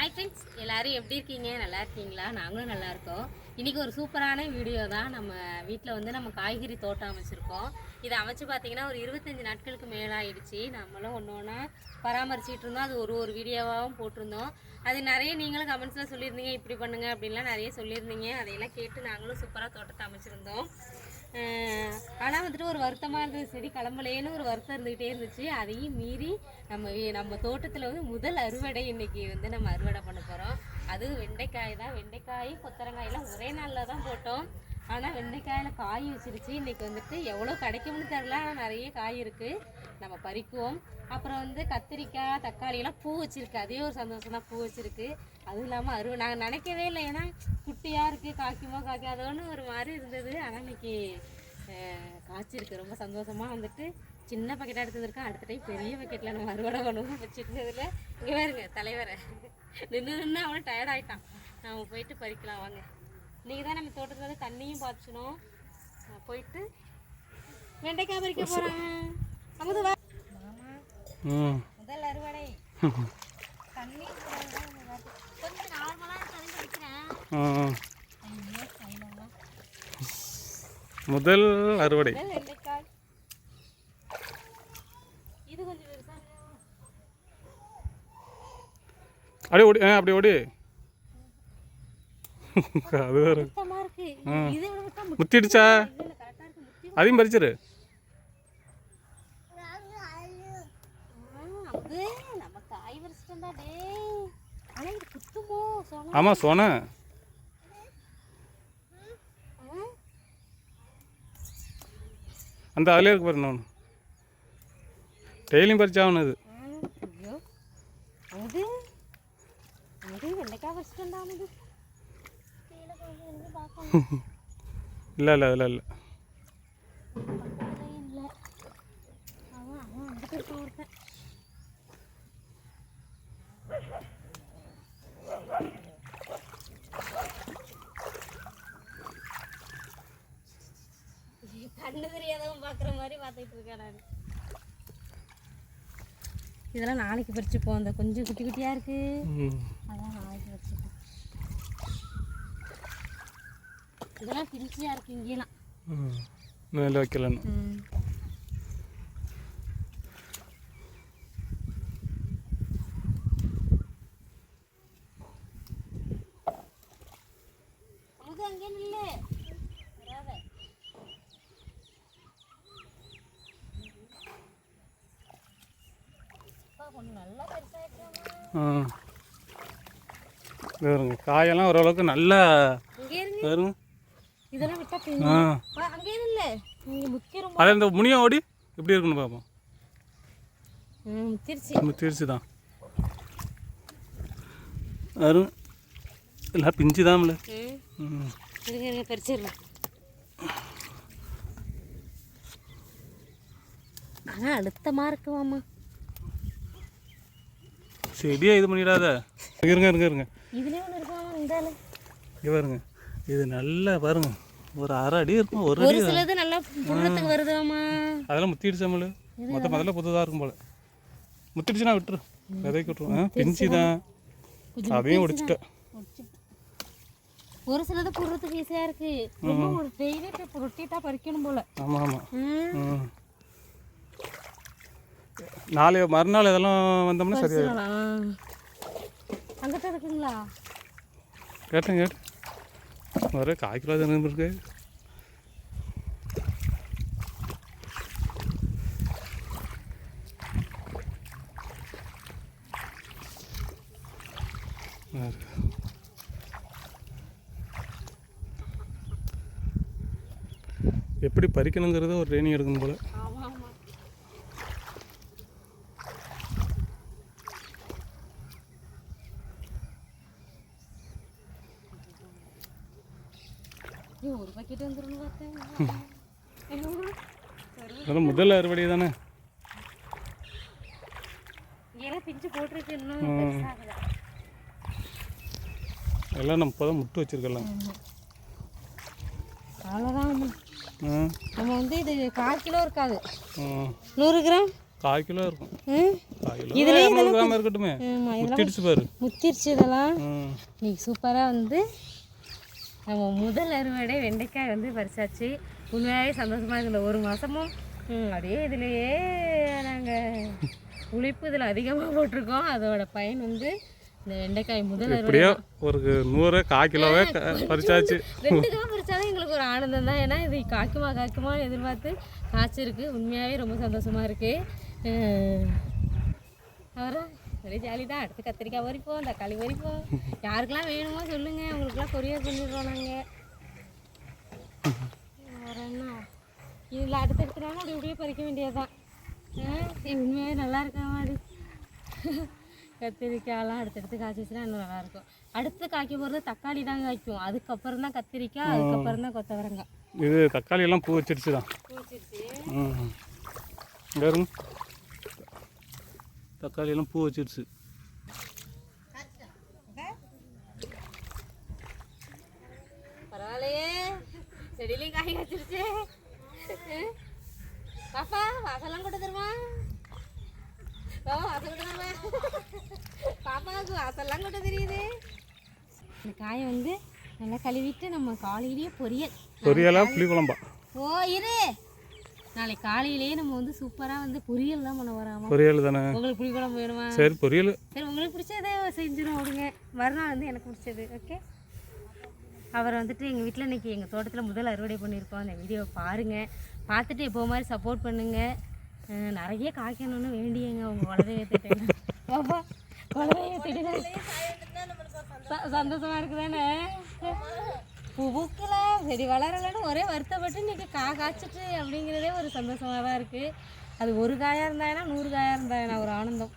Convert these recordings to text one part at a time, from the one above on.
Hi friends எல்லோரும் எப்படி இருக்கீங்க? நல்லா இருக்கீங்களா? நாங்களும் நல்லா இருக்கோம். இன்றைக்கி ஒரு சூப்பரான வீடியோ தான். நம்ம வீட்டில் வந்து நம்ம காய்கறி தோட்டம் அமைச்சிருக்கோம். இதை அமைச்சு பார்த்தீங்கன்னா ஒரு இருபத்தஞ்சி நாட்களுக்கு மேலே ஆயிடுச்சு நம்மளும் ஒன்று ஒன்றா பராமரிச்சிட்டு இருந்தோம். அது ஒரு ஒரு வீடியோவாகவும் போட்டிருந்தோம். அது நிறைய நீங்களும் கமெண்ட்ஸில் சொல்லியிருந்தீங்க. இப்படி பண்ணுங்கள் அப்படின்லாம் நிறைய சொல்லியிருந்தீங்க. அதையெல்லாம் கேட்டு நாங்களும் சூப்பராக தோட்டத்தை அமைச்சிருந்தோம். ஆனால் வந்துட்டு ஒரு வருத்தமாக இருந்தது. சரி கிளம்பலேன்னு ஒரு வருத்தம் இருந்துகிட்டே இருந்துச்சு. அதையும் மீறி நம்ம நம்ம தோட்டத்தில் வந்து முதல் அறுவடை இன்னைக்கு வந்து நம்ம அறுவடை பண்ண போகிறோம் அதுவும் வெண்டைக்காய் தான். வெண்டைக்காய் கொத்தரங்காயெல்லாம் ஒரே நாளில் தான் போட்டோம். ஆனால் வெண்டைக்காயில் காய் வச்சிருச்சு. இன்னைக்கு வந்துட்டு எவ்வளோ கிடைக்கும்னு தெரில ஆனால் நிறைய காய் இருக்குது நம்ம பறிக்குவோம். அப்புறம் வந்து கத்திரிக்காய் தக்காளியெல்லாம் பூ வச்சுருக்கு. அதே ஒரு சந்தோஷம் தான். பூ வச்சுருக்கு. அதுவும் இல்லாமல் அருவ நாங்கள் நினைக்கவே இல்லை. ஏன்னா குட்டியாக இருக்குது காய்க்குமோ காய்க்காதோன்னு ஒரு மாதிரி இருந்தது. ஆனால் இன்னைக்கு காய்ச்சிருக்கு. ரொம்ப சந்தோஷமாக வந்துட்டு சின்ன பக்கெட்டாக எடுத்துருக்கேன் அடுத்த டைம் பெரிய பக்கெட்டில் நம்ம அறுவடை பண்ணுவோம் வச்சுருந்ததில் இங்கே பாருங்க தலைவரை. நின்று நின்று அவனும் டயர்ட் ஆகிட்டான் நம்ம போயிட்டு பறிக்கலாம். வாங்க. இன்றைக்கி தான் நம்ம தோட்டத்தில் வந்து தண்ணியும் பாய்ச்சணும் போயிட்டு வெண்டைக்காய் பறிக்க போகிறேன் அமுது வா. முதல் அறுவடை. தண்ணி கொஞ்சம் நார்மலாக தண்ணி பறிக்கிறேன் முதல் அறுவடை. அப்படியே ஓடி ஆ அப்படி ஓடி. அது வேறு. முத்திடுச்சா? அதையும் பறிச்சிரு. ஆ, அது நம்ம காய் வரிச்சிட்டா டேய். ஆனா இது குத்துமோ? சொன்னா அந்த அதிலே இருக்கு பாரு நான் டெய்லியும் இது. ஐயோ. அது? வெண்டைக்காய் வரிச்சிட்டா அது கீழே கொஞ்சம் இருந்து பார்க்கணும் இல்லை இல்லை இல்லை இல்லை. கண்ணு தெரியாதவன் பார்க்குற மாதிரி பார்த்துட்டு இருக்கேன் நான். இதெல்லாம் நாளைக்கு பறிச்சுப்போம் அந்த கொஞ்சம் குட்டி குட்டியாக இருக்கு. இதெல்லாம் பிரிச்சியாக இருக்கு இங்கேலாம். மேலே வைக்கலன்னு. வேறுங்க காயெல்லாம் ஓரளவுக்கு நல்லா வேறுங்க இதெல்லாம் விட்டா ஆ. பிரிஞ்சு அங்கே நில்லு. இங்கே முத்தி ரொம்ப அதில் இந்த முனியை ஓடி. எப்படி இருக்குன்னு பார்ப்போம் ம் முத்திருச்சு. முத்திருச்சு தான். வரும் எல்லாம் பிஞ்சு தான்ல ம். இருங்க இருங்க பறிச்சிடலாம் ஆனால் அழுத்தமாக இருக்குவாம்மா செடியாக இது பண்ணிடாத. இருங்க இருங்க இருங்க. இதுலேயே ஒன்று இருக்குவாமா இந்தால இங்கே பாருங்க. இது நல்லா பாருங்க. ஒரு அரை அடி இருக்கும் ஒரு ஒரு அடி சிலது நல்லா புண்ணத்துக்கு வருதுவாம்மா அதெல்லாம் முத்திடுச்சாமல மொத்த முதல்ல புதுதாக இருக்கும் போல. முத்திடுச்சுன்னா விட்டுரு. விதைக்கு விட்டுருவோம் பிஞ்சு தான். அதையும் ஒடிச்சிட்டேன் ஒரு சிலது புடுறதுக்கு ஈஸியாக இருக்கு. ஒரு டெய்லி ரொட்டிட்டா பறிக்கணும் போல. ஆமாம் ஆமாம் நாளை மறுநாள் இதெல்லாம் வந்தோம்னா சரியா அங்கிட்ட இருக்குங்களா? கேட்டேன் கேட்டேன். ஒரே கால் கிலோ இருக்கு எப்படி பறிக்கணுங்கிறத ஒரு ட்ரைனிங் எடுக்கணும் போல ஒரு பக்கெட் வந்துடும் பார்த்தேன். அதான் முதல் அறுவடை தானே. இங்கெல்லாம் பிஞ்சு போட்டிருக்கு இன்னும் பெருசாகல. எல்லாம் நம்ம முட்டு வச்சிருக்கலாம். அவ்வளோதான் நம்ம வந்து இது கால் கிலோ இருக்காது. நூறு கிராம்? கால் கிலோ இருக்கும். இதுலயே இருக்கட்டுமே? இதெல்லாம் முத்திடுச்சு பாரு. முத்திருச்சு இதெல்லாம். இன்னைக்கு சூப்பராக வந்து நம்ம முதல் அறுவடை வெண்டைக்காய் வந்து பறிச்சாச்சு. உண்மையாகவே சந்தோஷமாக இருக்குது. இந்த ஒரு மாதமும் அப்படியே இதுலேயே நாங்கள் உழைப்பு இதில் அதிகமாக போட்டிருக்கோம். அதோட பயன் வந்து இந்த வெண்டைக்காய் முதல் அறுவடை. எப்படியோ ஒரு நூறு கால் கிலோவே பறிச்சாச்சு. ரெண்டு காய் பறிச்சாலும் எங்களுக்கு ஒரு ஆனந்தம் தான். ஏன்னா இது காய்க்குமா காய்க்குமா எதிர்பார்த்து காய்ச்சிருக்கு. உண்மையாகவே ரொம்ப சந்தோஷமாக இருக்குது அப்புறம் ஒரே ஜாலி தான் அடுத்து கத்திரிக்காய் பறிப்போம் தக்காளி பறிப்போம் யாருக்கெல்லாம் வேணுமோ சொல்லுங்கள் உங்களுக்குலாம் கொரியர் பண்ணிடுறோம் நாங்கள் வேறு என்ன? இதில் அடுத்தடுத்த நாளும் அப்படி இப்படியே பறிக்க வேண்டியதுதான். உண்மையாகவே நல்லா இருக்கா மாதிரி கத்திரிக்காயெல்லாம் அடுத்தடுத்து காய்ச்சி வச்சுனா இன்னும் நல்லாயிருக்கும் அடுத்து காய்க்க போகிறது தக்காளி தான் காய்க்கும். அதுக்கப்புறம் தான் கத்திரிக்காய் அதுக்கப்புறம் தான் கொத்தவரங்காய். இது தக்காளி எல்லாம் பூ வச்சிருச்சு. தான் பூச்சிருச்சு ம் இங்க இருங்க தக்காளி எல்லாம் பூ வச்சிருச்சு. பரவாயில்லையே. செடியிலையும் காய் காய்ச்சிருச்சு. பாப்பா வாசல்லாம் கொண்டு தருமா ஓ வாசல் கொண்டு தருமா பாப்பாவுக்கு வாசல்லாம் கொண்டு தெரியுது. இந்த காயை வந்து நல்லா கழுவிட்டு நம்ம காலையிலேயே பொரியல். பொரியலா புளி குழம்பா ஓ இரு. நாளைக்கு காலையிலேயே நம்ம வந்து சூப்பராக வந்து பொரியல்லாம் பண்ண வராமா பொரியல் தானே? உங்களுக்கு புளிக்குழம்பு வேணுமா? சரி பொரியல். சரி உங்களுக்கு பிடிச்சதே செஞ்சிடும் விடுங்க. மறுநாள் வந்து எனக்கு பிடிச்சது ஓகே அவர் வந்துட்டு எங்கள் வீட்டில் இன்னைக்கு எங்கள் தோட்டத்தில் முதல் அறுவடை பண்ணியிருக்கோம். அந்த வீடியோவை பாருங்கள் பார்த்துட்டு எப்போ மாதிரி சப்போர்ட் பண்ணுங்கள் நிறைய காய்க்கணும்னு வேண்டியங்க உங்கள் குலதெய்வ திட்டம் பாப்பா குலதெய்வ திட்டம் சந்தோஷமா இருக்குதானே? பூ பூக்கல செடி வளரலன்னு ஒரே வருத்தப்பட்டு இன்னைக்கு கா காய்ச்சிட்டு அப்படிங்கிறதே ஒரு சந்தோஷமாக தான் இருக்குது அது ஒரு காயாக இருந்தாங்கன்னா நூறு காயாக இருந்தாங்கன்னா ஒரு ஆனந்தம்.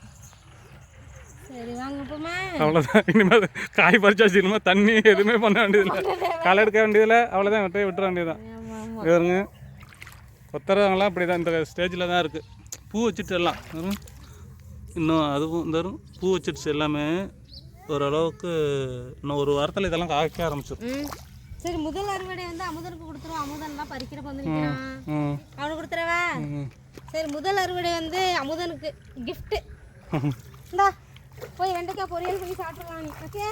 சரி வாங்க போமா அவ்வளோதான் இனிமேல் காய் பறிச்சாச்சு இனிமேல் தண்ணி எதுவுமே பண்ண வேண்டியதில்லை. களை எடுக்க வேண்டியதில்லை. அவ்வளோதான் விட்டு விட்டுற வேண்டியதுதான். பாருங்க கொத்தரவங்களாம் அப்படி தான் இந்த ஸ்டேஜில் தான் இருக்குது பூ வச்சுட்டு எல்லாம் வரும். இன்னும் அதுவும் இந்த. பூ வச்சிடுச்சு எல்லாமே ஓரளவுக்கு இன்னும் ஒரு வாரத்தில் இதெல்லாம் காய்க்க ஆரம்பிச்சிடும் சரி முதல் அறுவடை வந்து அமுதனுக்கு கொடுத்துருவோம் அமுதன் தான் பறிக்கிறப்ப வந்து நிற்கிறான் அவனுக்கு கொடுத்துறவா. சரி முதல் அறுவடை வந்து அமுதனுக்கு கிஃப்ட்டு இந்தா போய் வெண்டைக்காய் பொரியல் பண்ணி சாப்பிடலாம் நீ ஓகே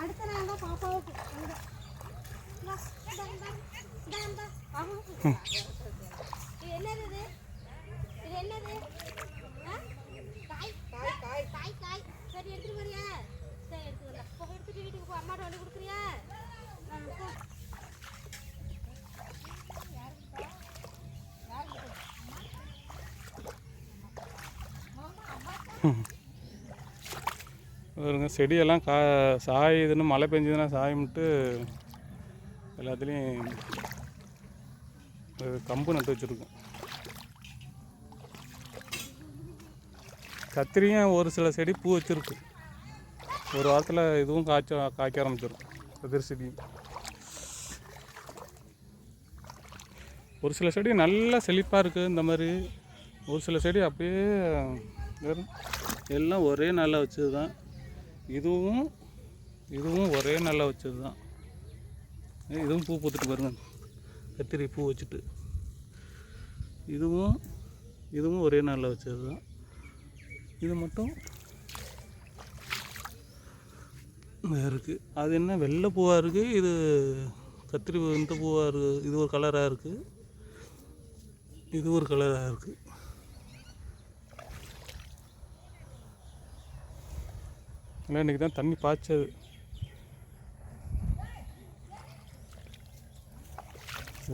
அடுத்த நாள் தான் பாப்பாவுக்கு. இது என்னது இது? இது என்னது? காய் காய் காய் காய் காய் சரி எடுத்துட்டு வரியா சரி எடுத்து வரல போ எடுத்துட்டு வீட்டுக்கு போ. அம்மாட்ட வந்து கொடுக்குறியா. பாருங்க செடியெல்லாம் கா சாயுதுன்னு மழை பெஞ்சதுன்னா சாயம்ட்டு எல்லாத்துலேயும் ஒரு கம்பு நட்டு வச்சுருக்கோம். கத்திரியும் ஒரு சில செடி பூ வச்சுருக்கு. ஒரு வாரத்தில் இதுவும் காய்ச்ச காய்க்க ஆரம்பிச்சிடும் கதிர் செடியும். ஒரு சில செடி நல்லா செழிப்பாக இருக்குது இந்த மாதிரி. ஒரு சில செடி அப்படியே வெறும் எல்லாம் ஒரே நாளில் வச்சது தான் இதுவும் இதுவும் ஒரே நல்லா வச்சது தான் இதுவும் பூ பூத்துட்டு பாருங்க. கத்திரி பூ வச்சுட்டு. இதுவும் இதுவும் ஒரே நாளில் வச்சது தான் இது மட்டும் இருக்குது அது என்ன வெள்ளை பூவாக இருக்குது இது கத்திரி இந்த பூவாக இருக்குது இது ஒரு கலராக இருக்குது இது ஒரு கலராக இருக்குது இல்லை இன்றைக்கி தான் தண்ணி பாய்ச்சது.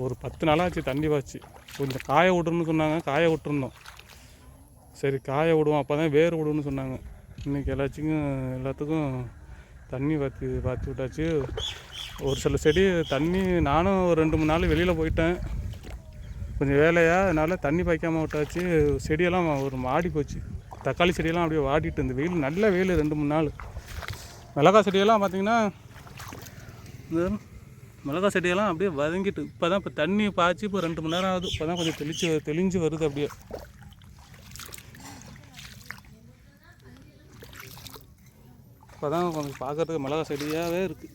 ஒரு பத்து நாளாச்சு தண்ணி பாய்ச்சி. கொஞ்சம் காய விட்ருன்னு சொன்னாங்க காய விட்டுருந்தோம். சரி காய விடுவோம். அப்போ தான் வேர் விடுன்னு சொன்னாங்க. இன்றைக்கி எல்லாச்சுக்கும் எல்லாத்துக்கும் தண்ணி பாத்தி பாத்தி விட்டாச்சு. ஒரு சில செடி தண்ணி நானும் ஒரு ரெண்டு மூணு நாள் வெளியில் போயிட்டேன். கொஞ்சம் வேலையாக அதனால் தண்ணி பாய்க்காமல் விட்டாச்சு. செடியெல்லாம் ஒரு மாடி போச்சு. தக்காளி செடியெல்லாம் அப்படியே வாடிட்டு இந்த வெயில் நல்ல வெயில் ரெண்டு மூணு நாள். மிளகா செடியெல்லாம் பார்த்திங்கன்னா இந்த மிளகா செடியெல்லாம் அப்படியே வதங்கிட்டு இப்போ தான் இப்போ தண்ணி பாய்ச்சி இப்போ ரெண்டு மணி நேரம் ஆகுது. இப்போ தான் கொஞ்சம் தெளிச்சு தெளிஞ்சு வருது அப்படியே. இப்போ தான் கொஞ்சம் பார்க்கறதுக்கு மிளகா செடியாகவே இருக்குது